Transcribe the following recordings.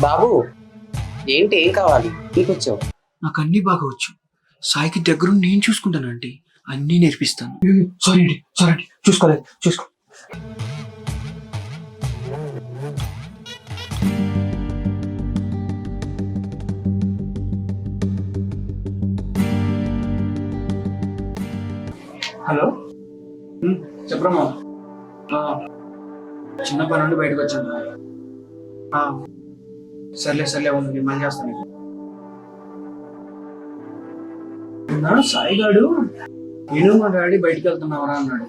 బాబు ఏంటి ఏం కావాలి? నీకొచ్చావు. నాకు అన్ని బాగా వచ్చు సాయికి దగ్గర నేను చూసుకుంటాను ఆంటీ. అన్నీ నేర్పిస్తాను. సారీ అండి సారీ అండి. చూసుకోలేదు చూసుకో. హలో? చెప్పరమ్మా చిన్న పని నుండి బయటకు వచ్చాను. సర్లే సర్లే ఉంది నేను మళ్ళీ చేస్తాను సాయిగాడు నేను మా డాడీ బయటకు వెళ్తున్నావరా అన్నాడు.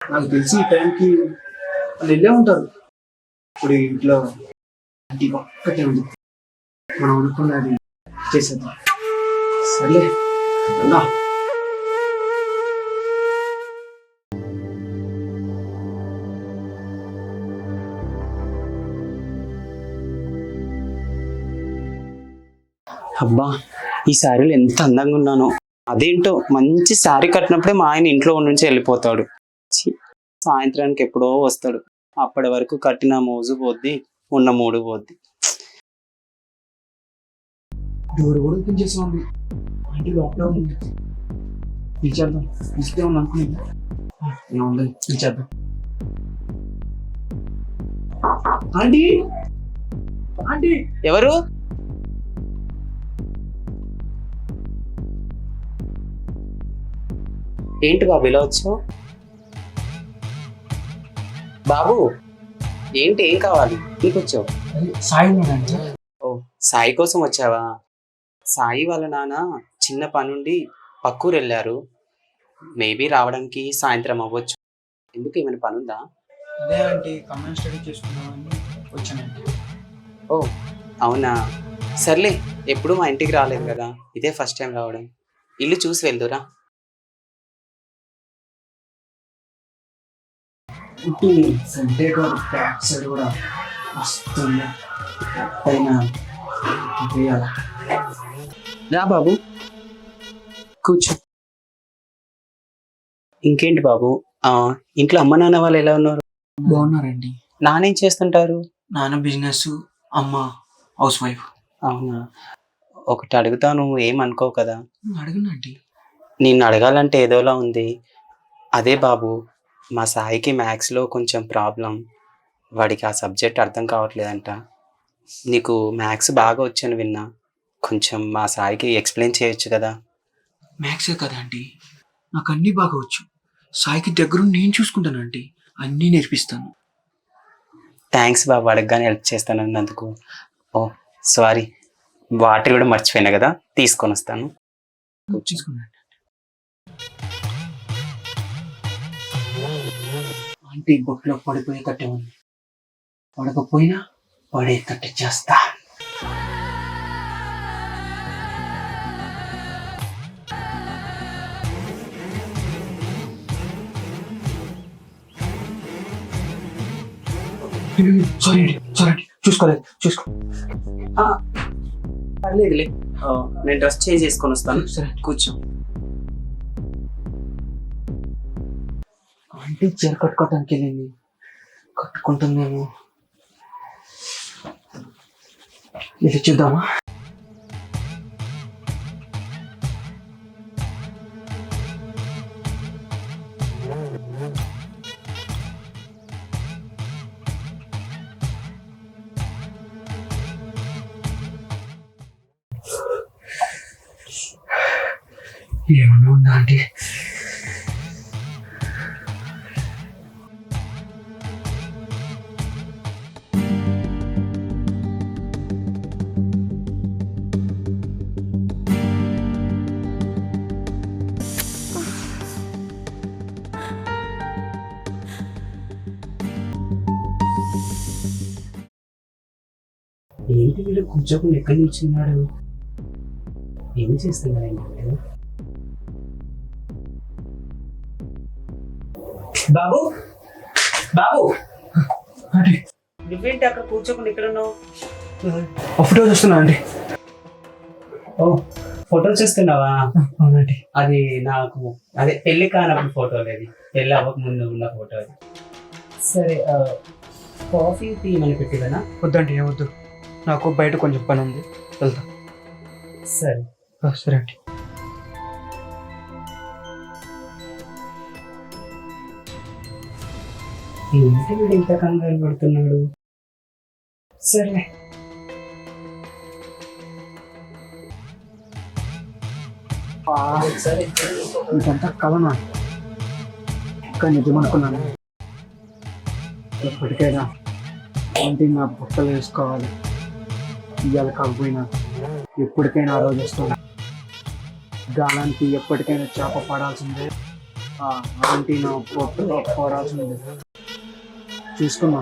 నాకు తెలిసి ఈ టైంకి వాళ్ళు వెళ్ళే ఉంటారు. ఇప్పుడు ఇంట్లో అది ఒక్కటే ఉంది మనం అనుకున్నది చేసేద్దాం. సర్లే అన్నా అబ్బా ఈ శారీలో ఎంత అందంగా ఉన్నానో. అదేంటో మంచి శారీ కట్టినప్పుడే మా ఆయన ఇంట్లో నుంచి వెళ్ళిపోతాడు. సాయంత్రానికి ఎప్పుడో వస్తాడు. అప్పటి వరకు కట్టిన మోజు పోద్ది ఉన్న మూడు పోద్ది. డోర్ కూడా ఓపెన్ చేసా ఉంది అంటే లోపల ఉంది. పిలిచేద్దాం. పిలిస్తే ఉంది అనుకునేది ఏముంది పిలిచేద్దాం. ఆంటీ! ఆంటీ! ఎవరు? ఏంటి బాబు ఇలా వచ్చావు బాబు ఏంటి ఏం కావాలి? నీకొచ్చావు సాయి ఉన్నాడంటే ఓ సాయి కోసం వచ్చావా? సాయి వాళ్ళ నాన్న చిన్న పనుండి పక్కూరు వెళ్ళారు. మేబీ రావడానికి సాయంత్రం అవ్వచ్చు. ఎందుకు ఏమైనా పనుందా అదే ఆంటీ కమెంట్ స్టడీ చేసుకున్నామని వచ్చానండి. ఓ అవునా? సర్లే ఎప్పుడు మా ఇంటికి రాలేదు కదా. ఇదే ఫస్ట్ టైం రావడం. ఇల్లు చూసి వెళ్దురా. ఇంటి కూడా బ్యాక్ సైడ్ కూడా వస్తుంది. పైన వేయాల రా బాబు. కూర్చో. ఇంకేంటి బాబు? ఇంట్లో అమ్మ నాన్న వాళ్ళు ఎలా ఉన్నారు? బాగున్నారండి. నానేం చేస్తుంటారు? నాన్న బిజినెస్ అమ్మ హౌస్ వైఫ్. అవునా? ఒకటి అడుగుతాను ఏమనుకోవు కదా? అడగనండి. నిన్ను అడగాలంటే ఏదోలా ఉంది. అదే బాబు మా సాయికి మ్యాథ్స్లో కొంచెం ప్రాబ్లం. వాడికి ఆ సబ్జెక్ట్ అర్థం కావట్లేదంట. నీకు మ్యాథ్స్ బాగా వచ్చని విన్నా. కొంచెం మా సాయికి ఎక్స్ప్లెయిన్ చేయొచ్చు కదా? మ్యాథ్సే కదా ఆంటీ. నాకు అన్ని బాగా వచ్చు. సాయికి దగ్గర నేను చూసుకుంటాను ఆంటీ. అన్నీ నేర్పిస్తాను. థ్యాంక్స్ బాబు అడగగానే హెల్ప్ చేస్తానన్నందుకు ఓ సారీ. వాటర్ కూడా మర్చిపోయినా కదా? తీసుకొని వస్తాను చూసుకున్నాను ఆంటీ బొట్లో పడిపోయేటట్టే ఉంది. పడకపోయినా పడేటట్టు చేస్తా. సారీ సారీ చూసుకోలేదు చూసుకో. పర్లేదులే. నేను డ్రెస్ చేంజ్ చేసుకొని వస్తాను. సరే. కూర్చో. ఆంటీ చీర కట్టుకోవటానికి వెళ్ళింది. కట్టుకుంటుందేమో ఇది చూద్దామా? ఏమన్నా ఉందా అంటే ఏంటి వీడు కూర్చోకుండా ఎక్కడి నుంచి ఉన్నాడు? ఏం చేస్తున్నాడు ఏంటంటే బాబు? బాబు? నువ్వేంటి అక్కడ కూర్చోకుండా ఇక్కడ ఉన్నావు? ఫోటో చూస్తున్నా ఆంటీ. ఓ ఫోటో చూస్తున్నావా? అవునండి అది నాకు అదే పెళ్ళి కానప్పుడు ఫోటో లేదు. పెళ్ళి అవ్వక ముందు ఉన్న ఫోటో అది. సరే కాఫీ టీ మన పెట్టిదనా వద్దండి ఏమొద్దు నాకు బయట కొంచెం పని ఉంది. వెళ్తా. సరే. సరే అండి. ఏంటి వీడు ఇంత కంగారు పడుతున్నాడు? సరే. ఇదంతా కలనా? ఇంకా నిజం అనుకున్నాను ఎప్పటికైనా ఏంటి నా బుట్టలు వేసుకోవాలి? ఇవాళ కాకపోయినా ఎప్పటికైనా ఆ రోజు వస్తుంది. గాలానికి ఎప్పటికైనా చేప పడాల్సిందే. ఆంటీ నా పొట్టలో పడాల్సిందే చూసుకున్నా